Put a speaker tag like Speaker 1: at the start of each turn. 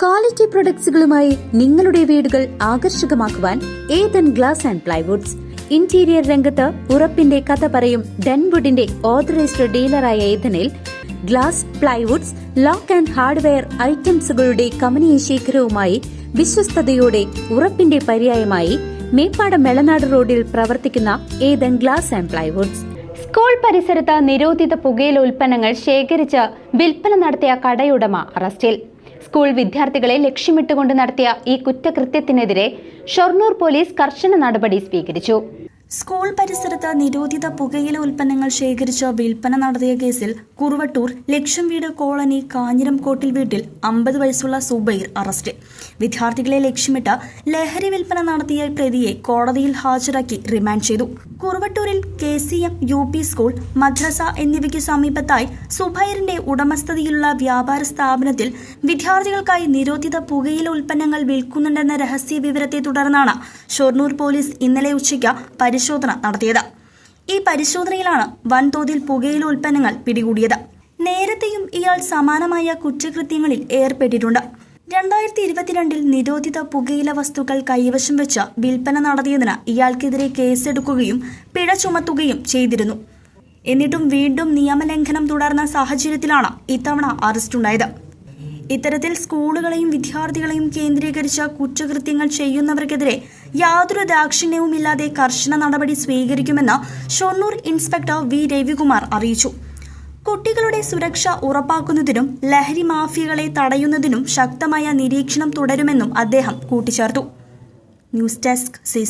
Speaker 1: Quality പ്രൊഡക്ട്സുകളുമായി നിങ്ങളുടെ വീടുകൾ ആകർഷകമാക്കുവാൻ Ethan glass and plywoods interior രംഗത്ത് ഉറപ്പിന്റെ കഥ പറയും ഡെൻവുഡിന്റെ ഓതറൈസ്ഡ് ഡീലറായ ഏതനിൽ glass plywoods lock and hardware ഐറ്റംസുകളുടെ കമനീയ ശേഖരവുമായി വിശ്വസ്തയോടെ ഉറപ്പിന്റെ പര്യായമായി മേപ്പാടം മെളനാട് റോഡിൽ പ്രവർത്തിക്കുന്ന Ethan glass and plywoods school പരിസരത്ത് നിരോധിത പുകയില ഉൽപ്പന്നങ്ങൾ ശേഖരിച്ച് വിൽപ്പന നടത്തിയ കടയുടമ അറസ്റ്റിൽ. സ്കൂൾ വിദ്യാർത്ഥികളെ ലക്ഷ്യമിട്ടുകൊണ്ട് നടത്തിയ ഈ കുറ്റകൃത്യത്തിനെതിരെ ഷൊർണൂർ പോലീസ് കർശന നടപടി സ്വീകരിച്ചു.
Speaker 2: സ്കൂൾ പരിസരത്ത് നിരോധിത പുകയില ഉൽപ്പന്നങ്ങൾ ശേഖരിച്ച് വിൽപ്പന നടത്തിയ കേസിൽ കുറുവട്ടൂർ ലക്ഷം വീട് കോളനി കാഞ്ഞിരംകോട്ടിൽ വീട്ടിൽ അമ്പത് വയസ്സുള്ള സുബൈർ അറസ്റ്റ്. വിദ്യാർത്ഥികളെ ലക്ഷ്യമിട്ട് ലഹരി വിൽപ്പന നടത്തിയ പ്രതിയെ കോടതിയിൽ ഹാജരാക്കി റിമാൻഡ് ചെയ്തു. കുറുവട്ടൂരിൽ K C M U P school മദ്രസ എന്നിവയ്ക്ക് സമീപത്തായി സുബൈറിന്റെ ഉടമസ്ഥതയിലുള്ള വ്യാപാര സ്ഥാപനത്തിൽ വിദ്യാർത്ഥികൾക്കായി നിരോധിത പുകയില ഉൽപ്പന്നങ്ങൾ വിൽക്കുന്നുണ്ടെന്ന രഹസ്യ വിവരത്തെ തുടർന്നാണ് ഷൊർണൂർ പോലീസ് ഇന്നലെ ഉച്ചയ്ക്ക് പരിശോധന നടത്തിയത്. ഈ പരിശോധനയിലാണ് വൻതോതിൽ പുകയില ഉൽപ്പന്നങ്ങൾ പിടികൂടിയത്. നേരത്തെയും ഇയാൾ സമാനമായ കുറ്റകൃത്യങ്ങളിൽ ഏർപ്പെട്ടിട്ടുണ്ട്. രണ്ടായിരത്തി ഇരുപത്തിരണ്ടിൽ നിരോധിത പുകയില വസ്തുക്കൾ കൈവശം വെച്ച് വിൽപ്പന നടത്തിയതിന് ഇയാൾക്കെതിരെ കേസെടുക്കുകയും പിഴ ചുമത്തുകയും ചെയ്തിരുന്നു. എന്നിട്ടും വീണ്ടും നിയമലംഘനം തുടർന്ന സാഹചര്യത്തിലാണ് ഇത്തവണ അറസ്റ്റുണ്ടായത്. ഇത്തരത്തിൽ സ്കൂളുകളെയും വിദ്യാർത്ഥികളെയും കേന്ദ്രീകരിച്ച കുറ്റകൃത്യങ്ങൾ ചെയ്യുന്നവർക്കെതിരെ യാതൊരു ദാക്ഷിണ്യവുമില്ലാതെ കർശന നടപടി സ്വീകരിക്കുമെന്ന് ഷൊർണൂർ ഇൻസ്പെക്ടർ വി രവികുമാർ അറിയിച്ചു. കുട്ടികളുടെ സുരക്ഷ ഉറപ്പാക്കുന്നതിനും ലഹരി മാഫിയകളെ തടയുന്നതിനും ശക്തമായ നിരീക്ഷണം തുടരുമെന്നും അദ്ദേഹം കൂട്ടിച്ചേർത്തു. News desk C